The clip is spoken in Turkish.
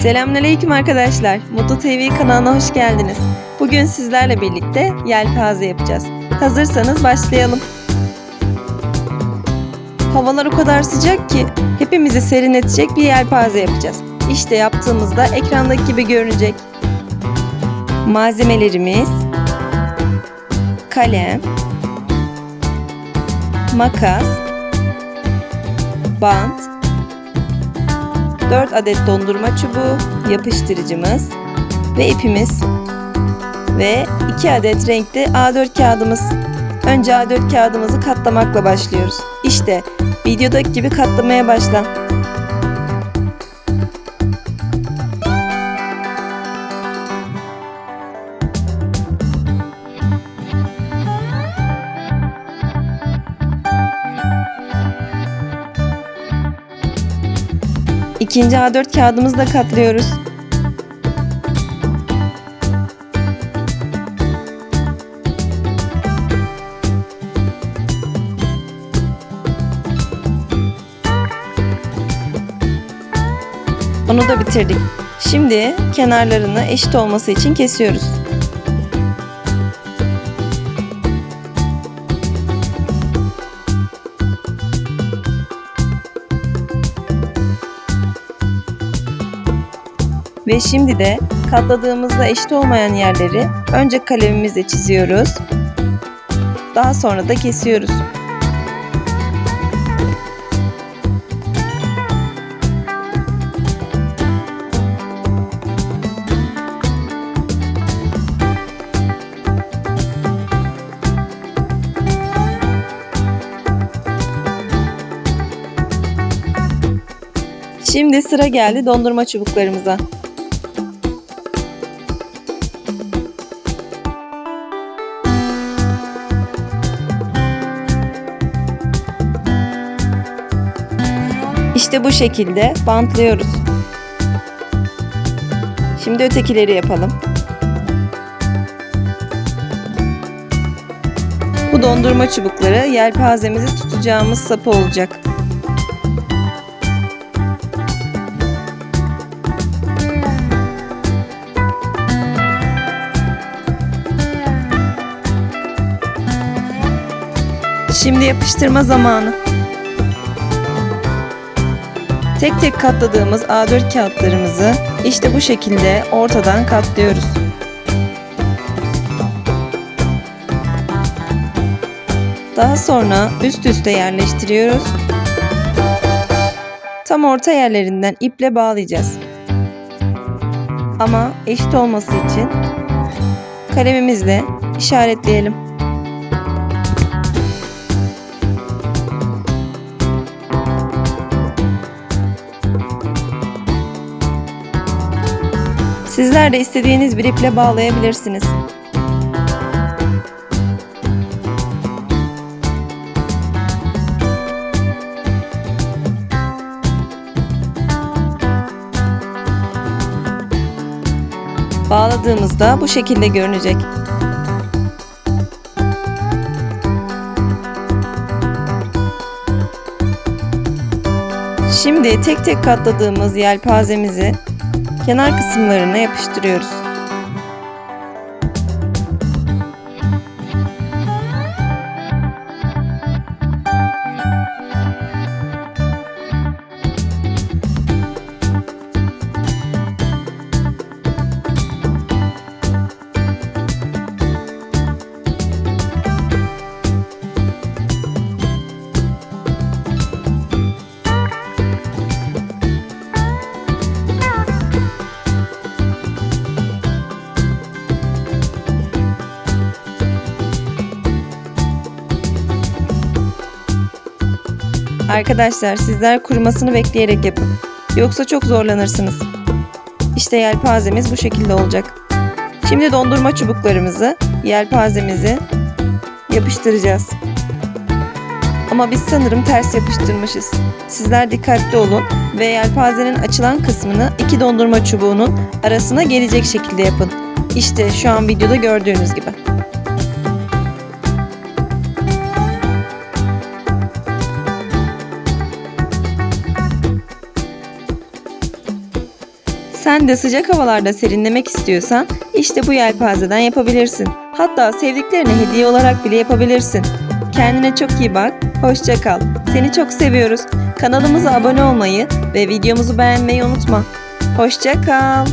Selamünaleyküm arkadaşlar. Mutlu TV kanalına hoş geldiniz. Bugün sizlerle birlikte yelpaze yapacağız. Hazırsanız başlayalım. Havalar o kadar sıcak ki hepimizi serinletecek bir yelpaze yapacağız. İşte yaptığımızda ekrandaki gibi görünecek. Malzemelerimiz kalem, makas, bant, 4 adet dondurma çubuğu, yapıştırıcımız ve ipimiz ve 2 adet renkli A4 kağıdımız. Önce A4 kağıdımızı katlamakla başlıyoruz. İşte videodaki gibi katlamaya başla. İkinci A4 kağıdımızı da katlıyoruz. Onu da bitirdik. Şimdi kenarlarını eşit olması için kesiyoruz. Ve şimdi de katladığımızda eşit olmayan yerleri önce kalemimizle çiziyoruz. Daha sonra da kesiyoruz. Şimdi sıra geldi dondurma çubuklarımıza. İşte bu şekilde bantlıyoruz. Şimdi ötekileri yapalım. Bu dondurma çubukları yelpazemizi tutacağımız sapı olacak. Şimdi yapıştırma zamanı. Tek tek katladığımız A4 kağıtlarımızı işte bu şekilde ortadan katlıyoruz. Daha sonra üst üste yerleştiriyoruz. Tam orta yerlerinden iple bağlayacağız. Ama eşit olması için kalemimizle işaretleyelim. Sizler de istediğiniz bir iple bağlayabilirsiniz. Bağladığımızda bu şekilde görünecek. Şimdi tek tek katladığımız yelpazemizi kenar kısımlarına yapıştırıyoruz. Arkadaşlar sizler kurumasını bekleyerek yapın. Yoksa çok zorlanırsınız. İşte yelpazemiz bu şekilde olacak. Şimdi dondurma çubuklarımızı, yelpazemizi yapıştıracağız. Ama biz sanırım ters yapıştırmışız. Sizler dikkatli olun ve yelpazenin açılan kısmını iki dondurma çubuğunun arasına gelecek şekilde yapın. İşte şu an videoda gördüğünüz gibi. Sen de sıcak havalarda serinlemek istiyorsan işte bu yelpazeden yapabilirsin. Hatta sevdiklerine hediye olarak bile yapabilirsin. Kendine çok iyi bak, hoşça kal. Seni çok seviyoruz. Kanalımıza abone olmayı ve videomuzu beğenmeyi unutma. Hoşça kal.